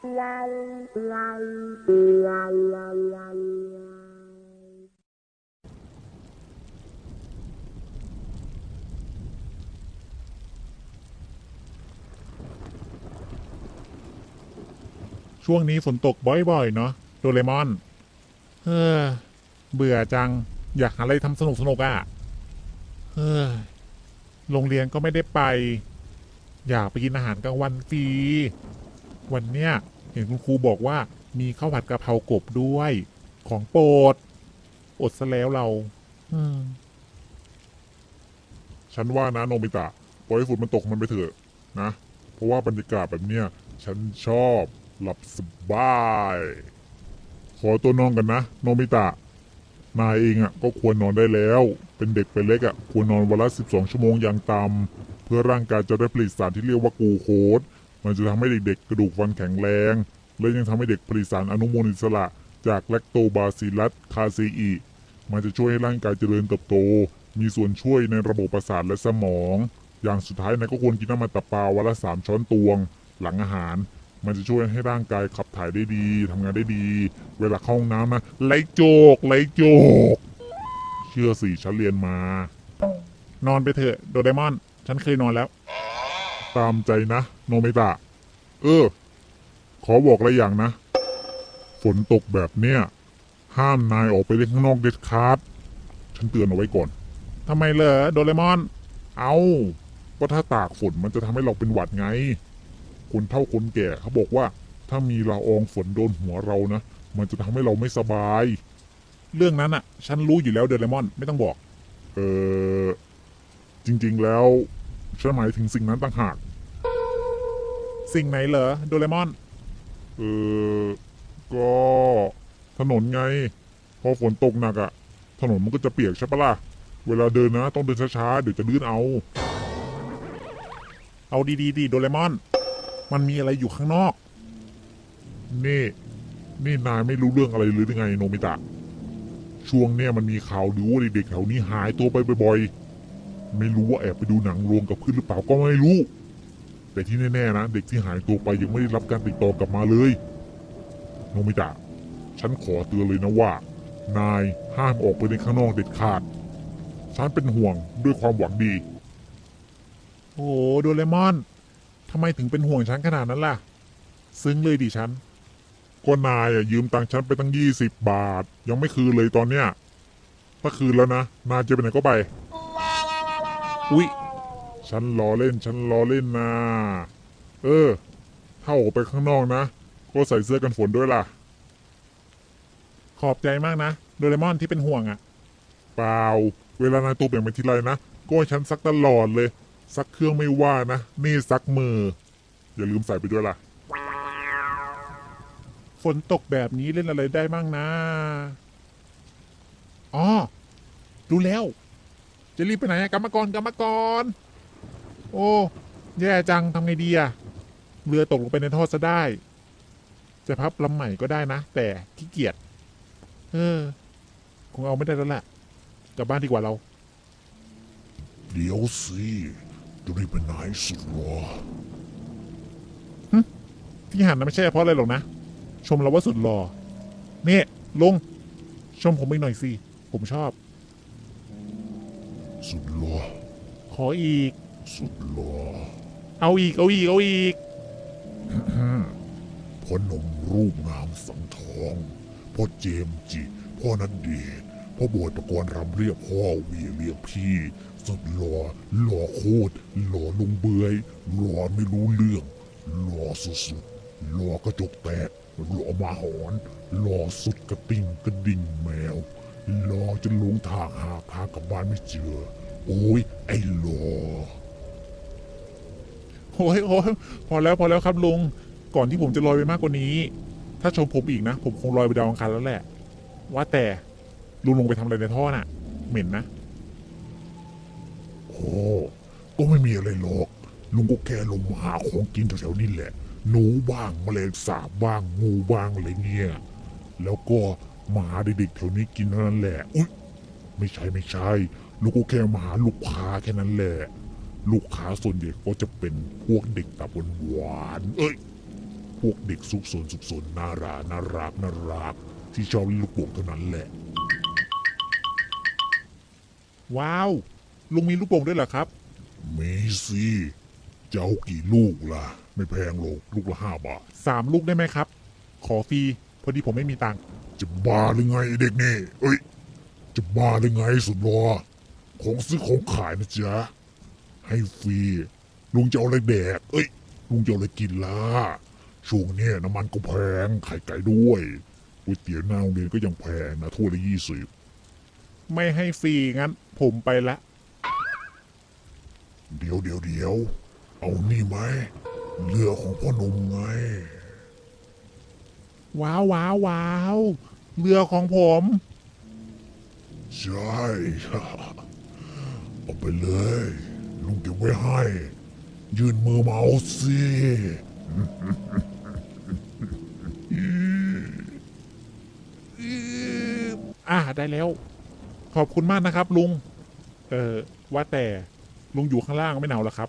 ช่วงนี้ฝนตกบ่อยๆ เนาะโดเรมอนเฮ้อเบื่อจัง อยากหาอะไรทำสนุกสนุกอะ่ะเฮ้อโรงเรียนก็ไม่ได้ไป อยากไปกินอาหารกลางวันฟรี วันเนี้ยเห็นคุณครูบอกว่ามีข้าวผัดกะเพรากบด้วยของโปรด อดซะแล้วเรา อืม ฉันว่านะโนบิตะปล่อยให้ฝนมันตกมันไปเถอะนะ เพราะว่าบรรยากาศแบบเนี้ยฉันชอบหลับสบาย ขอตัวนอนกันนะโนบิตะ นายเองอะ ก็ควรนอนได้แล้ว เป็นเด็กเป็นเล็กอะ ควรนอนวันละ 12 ชั่วโมงอย่างต่ำเพื่อร่างกายจะได้ผลิตสารที่เรียกว่ากูโคด มันจะทำให้เด็กๆ กระดูกฟันแข็งแรง และยังทำให้เด็กผลิตสารอนุมูลอิสระ จากแลคโตบาซิลลัสคาเซอีมันจะช่วยให้ร่างกายเจริญเติบโต มีส่วนช่วยในระบบประสาทและสมอง อย่างสุดท้ายนายก็ควรกินน้ำมันตับปลาวันละสามช้อนตวง หลังอาหาร มันจะช่วยให้ร่างกายขับถ่ายได้ดีทำงานได้ดี เวลาเข้าห้องน้ำนะไหลโจกไหลโจก เชื่อสิฉันเรียนมา นอนไปเถอะโดเรมอน ฉันเคยนอนแล้ว ตามใจนะ โนเมตะ เออ ขอบอกอะไรอย่างนะ ฝนตกแบบเนี้ย ห้ามนายออกไปเล่นข้างนอกเด็ดขาด ฉันเตือนเอาไว้ก่อน ทำไมเหรอโดเรมอน เอาก็ถ้าตากฝนมันจะทำให้เราเป็นหวัดไง คนเฒ่าคนแก่เขาบอกว่า ถ้ามีละอองฝนโดนหัวเรานะ มันจะทำให้เราไม่สบาย เรื่องนั้นอะฉันรู้อยู่แล้วโดเรมอน ไม่ต้องบอก เออจริง ๆ แล้วฉันหมายถึงสิ่งนั้นต่างหาก สิ่งไหนเหรอโดเรมอน เออ ก็ถนนไง พอฝนตกหนักอะถนนมันก็จะเปียกใช่ปะล่ะ เวลาเดินนะ ต้องเดินช้าๆ เดี๋ยวจะลื่นเอา เอาดีๆดีโดเรมอน มันมีอะไรอยู่ข้างนอก นี่ นี่นายไม่รู้เรื่องอะไรหรือยังไงโนมิตะ ช่วงเนี้ยมันมีข่าวดูว่าเด็กๆแถวนี้หายตัวไปบ่อยๆ ไม่รู้ว่าแอบไปดูหนังรวมกับเพื่อนหรือเปล่าก็ไม่รู้ แต่ที่แน่ๆนะเด็กที่หายตัวไปยังไม่ได้รับการติดต่อกลับมาเลยโนมิตะ ฉันขอเตือนเลยนะว่า นายห้ามออกไปในข้างนอกเด็ดขาด ฉันเป็นห่วงด้วยความหวังดี โอ้โดเรมอนทำไมถึงเป็นห่วงฉันขนาดนั้นล่ะ ซึ้งเลยดิฉัน ก็นายอะยืมตังค์ฉันไปตั้งยี่สิบบาท ยังไม่คืนเลยตอนเนี้ยถ้าคืนแล้วนะ นายจะไปไหนก็ไป อุ๊ย ฉันล้อเล่น ฉันล้อเล่นนะเออ ถ้าออกไปข้างนอกนะ ก็ใส่เสื้อกันฝนด้วยล่ะ ขอบใจมากนะโดเรมอนที่เป็นห่วงอะ เปล่า เวลานายตัวเปลี่ยนไปทีไรนะ ก็ให้ฉันซักตลอดเลย ซักเครื่องไม่ว่านะ นี่ซักมือ อย่าลืมใส่ไปด้วยล่ะ ฝนตกแบบนี้เล่นอะไรได้บ้างนะ อ๋อ รู้แล้ว จะรีบไปไหนอะกรรมกรกรรมกร โอ้ แย่จังทำไงดีอะเรือตกลงไปในท่อซะได้ จะพับลำใหม่ก็ได้นะ แต่ขี้เกียจเออ คงเอาไม่ได้แล้วแหละกลับบ้านดีกว่าเรา เดี๋ยวสิจะรีบไปไหนสุดหรอที่หันนะไม่ใช่เพราะอะไรหรอกนะ ชมเราว่าสุดหล่อเนี่ยลุงชมผมอีกหน่อยสิ ผมชอบ สุดหรอขออีก สุดหรอเอาอีก เอาอีก เอาอีก พ่อนมรูปงามสังทอง พ่อเจมส์จิ พ่อนันเดชน์พ่อบอยประกรณ์รำเรียกพ่อเวียเรียกพี่ สุดหล่อหล่อโคตรหล่อลงเบือยหล่อไม่รู้เรื่องหล่อสุดๆหล่อกระจกแตกหล่อหมาหอนหล่อสุดกระติ่งกระดิ่งแมวหล่อจนหลงทางหาพากลับบ้านไม่เจอ โอ้ยไอ้หล่อ โอ้ยโอ้ยพอแล้วพอแล้วครับลุง ก่อนที่ผมจะลอยไปมากกว่านี้ ถ้าชมผมอีกนะ ผมคงลอยไปดาวอังคารแล้วแหละ ว่าแต่ลุงลงไปทำอะไรในท่อน่ะ เหม็นนะ โอ้ก็ไม่มีอะไรหรอกลุงก็แค่ลงมาหาของกินแถวๆนี้แหละ หนูบ้างแมลงสาบบ้างงูบ้างอะไรเงี้ยแล้วก็มาหาเด็กๆแถวนี้กินเท่านั้นแหละ อุ้ยไม่ใช่ไม่ใช่ลุงก็แค่มาหาลูกค้าแค่นั้นแหละ ลูกค้าส่วนใหญ่ก็จะเป็นพวกเด็กตาบนหวานๆเอ้ย พวกเด็กซุกซนซุกซนน่ารักน่ารักน่ารัก ที่ชอบเล่นลูกโป่งเท่านั้นแหละ ว้าว ลุงมีลูกโป่งด้วยเหรอครับ มีสิจะเอากี่ลูกล่ะ ไม่แพงหรอกลูกละห้าบาท สามลูกได้ไหมครับ ขอฟรีพอดีผมไม่มีตังค์ จะบ้าหรือไงไอ้เด็กนี่ เอ้ย จะบ้าหรือไงสุดรอของซื้อของขายนะจ๊ะ ให้ฟรี ลุงจะเอาอะไรแดก เอ้ย ลุงจะเอาอะไรกินล่ะ ช่วงเนี้ยน้ำมันก็แพง ไข่ไก่ด้วยก๋วยเตี๋ยวหน้าโรงเรียนก็ยังแพงนะถ้วยละยี่สิบไม่ให้ฟรีงั้น ผมไปละ เดี๋ยวเดี๋ยวเดี๋ยว เอานี่ไหมเรือของพ่อหนุ่มไง ว้าวว้าวว้าวเรือของผม ใช่ เอาไปเลย ลุงเก็บไว้ให้ ยืนมือมาเอาสิอ่าได้แล้ว ขอบคุณมากนะครับ ลุง เออว่าแต่ลุงอยู่ข้างล่างไม่หนาวเหรอครับ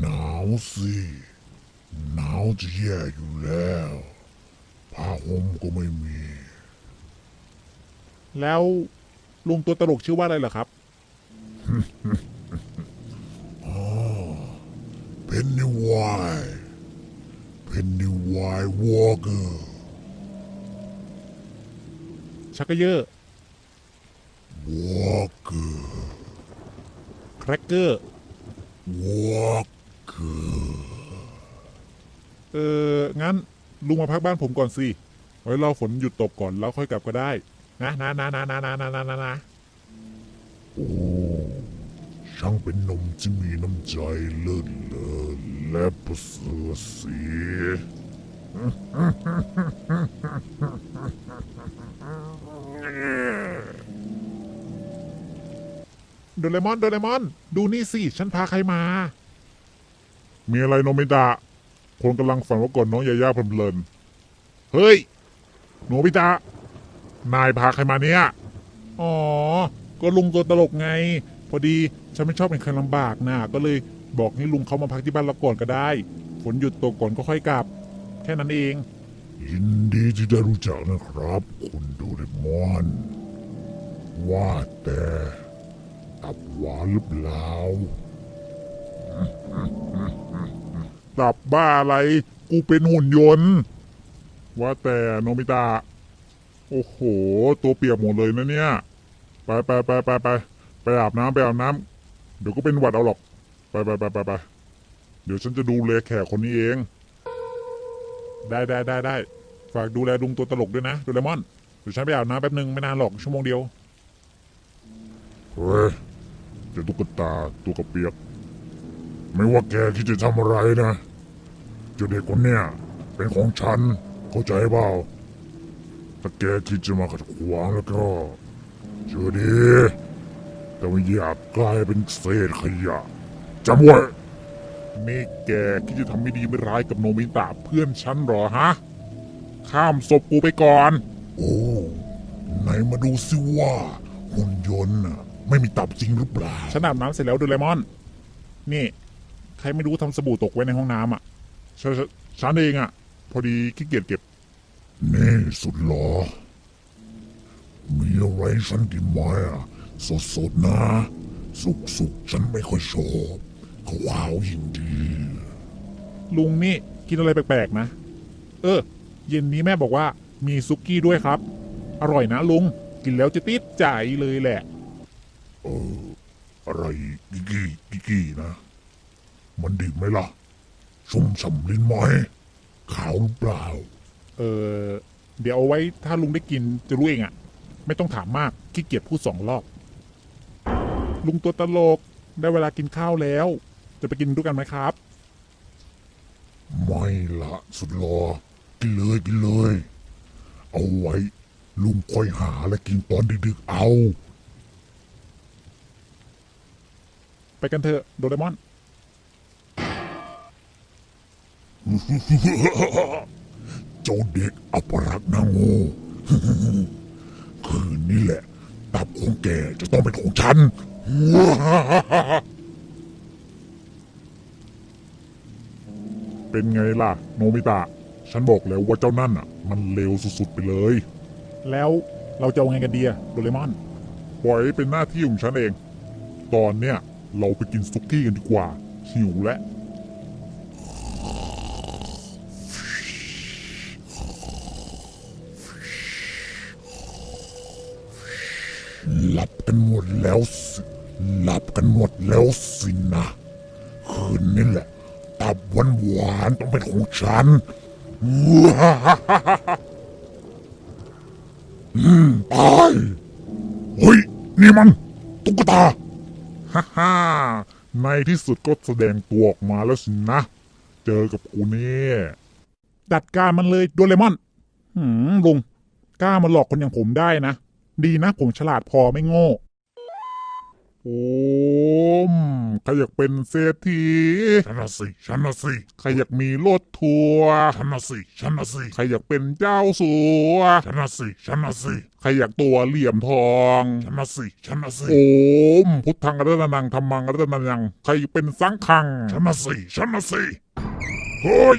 หนาวสิหนาวจะแย่อยู่แล้วผ้าห่มก็ไม่มี แล้วลุงตัวตลกชื่อว่าอะไรเหรอครับ เพนนีวายเพนนีวายวอเกอร์ ชักเกะเยอร์วอเกอร์แครกเกอร์วอเกอร์เอองั้นลุงมาพักบ้านผมก่อนสิไว้รอฝนหยุดตกก่อนแล้วค่อยกลับก็ได้ นะนะนะนะนะนะนะนะนะนะโอ้ช่างเป็นหนมที่มีน้ำใจเลิศเลอและประเสริฐสี โดเรมอน โดเรมอน ดูนี่สิ ฉันพาใครมา มีอะไรโนมิตะคนกำลังฝันว่าก่อนน้องยาย่าเพลินๆเฮ้ย โนบิตะนายพาใครมาเนี่ย อ๋อ ก็ลุงตัวตลกไง พอดีฉันไม่ชอบเป็นใครลำบากนะก็เลยบอกให้ลุงเขามาพักที่บ้านเราก่อนก็ได้ ฝนหยุดตกก่อนก็ค่อยกลับ แค่นั้นเอง ยินดีที่ได้รู้จักนะครับ คุณโดเรมอน ว่าแต่ตับหวานหรือเปล่าตับบ้าอะไร กูเป็นหุ่นยนต์ ว่าแต่โนมิตะโอ้โห ตัวเปียกหมดเลยนะเนี่ย ไปไปไปไปไปไปอาบน้ำไปอาบน้ำเดี๋ยวก็เป็นหวัดเอาหรอก ไปไปไปไปไปเดี๋ยวฉันจะดูแลแขกคนนี้เอง ได้ได้ได้ได้ฝากดูแลลุงตัวตลกด้วยนะโดูเลมอนเดี๋ยวฉันไปอาบน้ำแป๊บนึงไม่นานหรอกชั่วโมงเดียวเฮ้ยเจ้าตุ๊กตาตัวกระเปียก ไม่ว่าแกคิดจะทำอะไรนะเจ้าเด็กคนเนี้ยเป็นของฉัน เข้าใจเปล่าถ้าแกคิดจะมาขัดขวางแล้วก็เจอดีแต่ไม่อยากกลายเป็นเศษขยะจำไว้ นี่แกคิดจะทำไม่ดีไม่ร้ายกับโนมิตะเพื่อนฉันเหรอฮะ ข้ามศพกูไปก่อน โอ้ไหนมาดูสิว่าหุ่นยนต์น่ะไม่มีตับจริงหรือเปล่า ฉันอาบน้ำเสร็จแล้วโดูเลมอน นี่ ใครไม่รู้ทำสบู่ตกไว้ในห้องน้ำอะฉันฉันฉันเองอะ พอดีขี้เกียจเก็บ นี่สุดหรอ มีอะไรฉันกินไหมอะสดๆนะ สุกๆฉันไม่ค่อยชอบ ขาวๆยิ่งดี ลุงนี่กินอะไรแปลกๆนะ เออ เย็นนี้แม่บอกว่ามีซุกี้ด้วยครับ อร่อยนะลุง กินแล้วจะติดใจเลยแหละ เออ อะไรกิกี้กิกี้นะ มันดีไหมล่ะชุ่มฉ่ำลิ้นไหมขาวหรือเปล่า เออ เดี๋ยวเอาไว้ถ้าลุงได้กินจะรู้เองอะ่ะ ไม่ต้องถามมากขี้เกียจพูดสองรอบ ลุงตัวตลกได้เวลากินข้าวแล้ว จะไปกินด้วยกันไหมครับ ไม่ละสุดหรอกินเลยกินเลย เอาไว้ ลุงค่อยหาและกินตอนดึกๆเอา ไปกันเถอะโดเรมอน เจ้าเด็กอัปรักษ์นาโง่คืนนี้แหละ ตับของแกจะต้องเป็นของฉัน เป็นไงล่ะ โนมิตะ ฉันบอกแล้วว่าเจ้านั่นอะ มันเลวสุดๆไปเลย แล้วเราจะเอาไงกันดีอะโดเรมอน ปล่อยให้เป็นหน้าที่ของฉันเอง ตอนเนี้ยเราไปกินซุกี้กันดีกว่า หิวแล้ว หลับกันหมดแล้วสิหลับกันหมดแล้วสินะ คืนนี้แหละ ตับหวานหวานๆต้องเป็นของฉัน อืมตายเฮ้ย นี่มัน ตุ๊กตา ฮ่าฮ่าในที่สุดก็แสดงตัวออกมาแล้วสินะ เจอกับกูเนี่ยจัดการมันเลยโดเรมอน หืมลุง กล้ามาหลอกคนอย่างผมได้นะ ดีนะผมฉลาดพอไม่โง่โอ้ มใครอยากเป็นเศรษฐีฉันน่ะสิฉันน่ะสิใครอยากมีรถทัวร์ฉันน่ะสิฉันน่ะสิใครอยากเป็นเจ้าสัวฉันน่ะสิฉันน่ะสิใครอยากตัวเหลี่ยมทองฉันน่ะสิฉันน่ะสิโอ้มพุทธังอรัตนังธรรมังอรัตนังใครเป็นสังขังฉันน่ะสิฉันน่ะสิเฮ้ย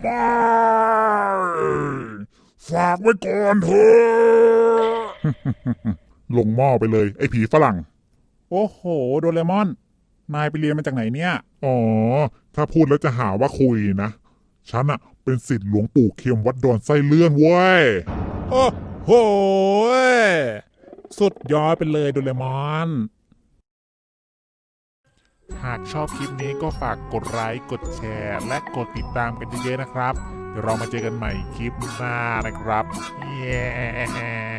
ไม่ฝากไว้ก่อนเถอะลงหม้อไปเลย ไอ้ผีฝรั่ง โอ้โห โดเรมอน นายไปเรียนมาจากไหนเนี่ย อ๋อ ถ้าพูดแล้วจะหาว่าคุยนะ ฉันอะเป็นสิทธิ์หลวงปู่เข็มวัดดอนไส้เลื่อนเว้ย โอ้โห สุดยอดไปเลยโดเรมอน หากชอบคลิปนี้ก็ฝากกดไลค์กดแชร์ และกดติดตามกันเยอะๆนะครับ เดี๋ยวเรามาเจอกันใหม่คลิปหน้านะครับ เย้